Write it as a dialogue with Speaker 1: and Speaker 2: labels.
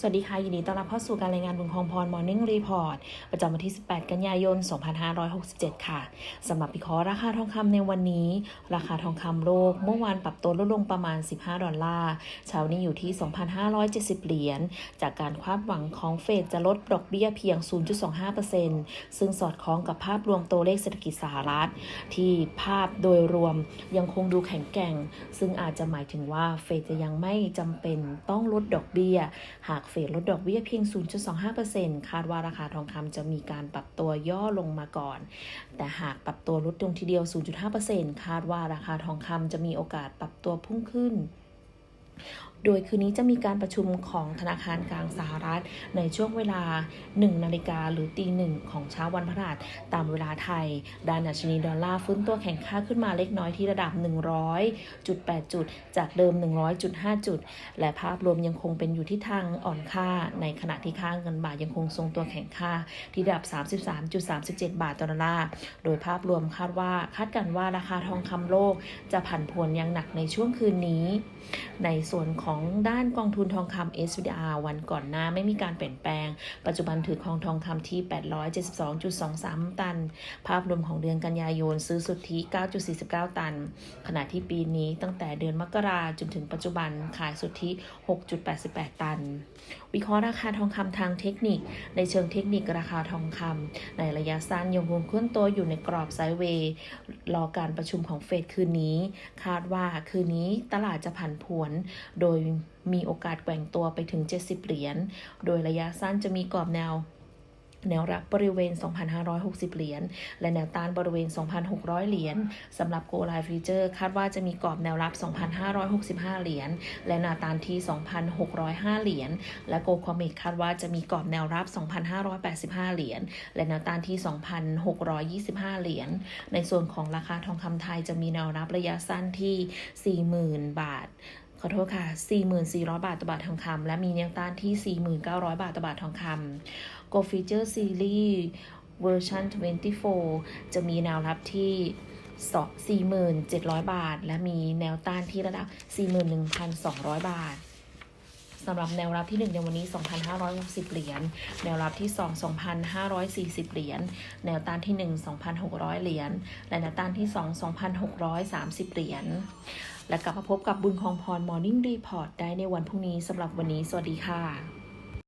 Speaker 1: สวัสดีค่ะ ยินดีต้อนรับเข้าสู่การรายงานบุญคองพร Morning Report ประจำวันที่ 18 กันยายน 2567 ค่ะสำหรับวิเคราะห์ราคาทองคำในวันนี้ ราคาทองคำโลก เมื่อวานปรับตัวลดลงประมาณ 15 ดอลลาร์เช้านี้อยู่ที่ 2,570 เหรียญ จากการคาดหวังของเฟดจะลดดอกเบี้ยเพียง 0.25%ซึ่งสอดคล้องกับภาพรวมตัวเลขเศรษฐกิจสหรัฐ ที่ภาพโดยรวมยังคงดูแข็งแกร่ง ซึ่งอาจจะหมายถึงว่าเฟดจะยังไม่จำเป็นต้องลดดอกเบี้ยหากเฟดลดดอกเบี้ยเพียง 0.25%คาดว่าราคาทองคำจะมีการปรับตัวย่อลงมาก่อน แต่หากปรับตัวลดลงทีเดียว 0.5%คาดว่าราคาทองคำจะมีโอกาสปรับตัวพุ่งขึ้น โดยคืนนี้จะมีการประชุมของธนาคารกลางสหรัฐ ในช่วงเวลา 1 นาฬิกาหรือตีหนึ่งของเช้าวันพฤหัสตามเวลาไทยดานัชนีดอลลาร์ฟื้นตัวแข็งค่าขึ้นมาเล็กน้อยที่ระดับ 100.8 จุด จากเดิม 100.5 จุด และภาพรวมยังคงเป็นอยู่ที่ทางอ่อนค่า ในขณะที่ค่าเงินบาทยังคงทรงตัวแข็งค่าที่ระดับ 33.37 บาทต่อดอลลาร์ โดยภาพรวมคาดว่าคาดกันว่าราคาทองคำโลกจะผันผวนอย่างหนักในช่วงคืนนี้ ในส่วนของด้านกองทุนทองคำ SVR วันก่อนหน้าไม่มีการเปลี่ยนแปลง ปัจจุบันถือครองทองคำที่ 872.23 ตัน ภาพรวมของเดือนกันยายนซื้อสุทธิ 9.49 ตัน ขณะที่ปีนี้ตั้งแต่เดือนมกราจนถึงปัจจุบันขายสุทธิ 6.88 ตัน วิเคราะห์ราคาทองคำทางเทคนิค ในเชิงเทคนิคราคาทองคำในระยะสั้นยังคงเคลื่อนตัวอยู่ในกรอบไซด์เวย์รอการประชุมของเฟดคืนนี้ คาดว่าคืนนี้ตลาดจะผันผวน โดยมีโอกาสแกว่งตัวไปถึง 70 เหรียญ โดยระยะสั้นจะมีกรอบแนวแนวรับบริเวณ 2,560 เหรียญ และแนวต้านบริเวณ 2,600 เหรียญสำหรับ Go Live Future คาดว่าจะมีกรอบแนวรับ 2,565 เหรียญ และแนวต้านที่ 2,605 เหรียญ และ Go Comic คาดว่าจะมีกรอบแนวรับ 2,585 เหรียญ และแนวต้านที่ 2,625 เหรียญ ในส่วนของราคาทองคำไทยจะมีแนวรับระยะสั้นที่ 40,000 บาท อโทษค่ะ 4,400 บาทต่อบาททองคำและมีแนวต้านที่ 4,900 บาทต่อบาททองคำ Go Feature Series เวอร์ชัน24 จะมีแนวรับที่47,000 บาท และมีแนวต้านที่ระดับ 41,200 บาทสำหรับแนวรับที่ 1 ในวันนี้ 2,560 เหรียญ แนวรับที่ 2 2,540 เหรียญ แนวต้านที่ 1 2,600 เหรียญ และแนวต้านที่ 2 2,630 เหรียญ และกลับมาพบกับบุญคองพรมอร์นิ่งรีพอร์ตได้ในวันพรุ่งนี้สำหรับวันนี้ สวัสดีค่ะ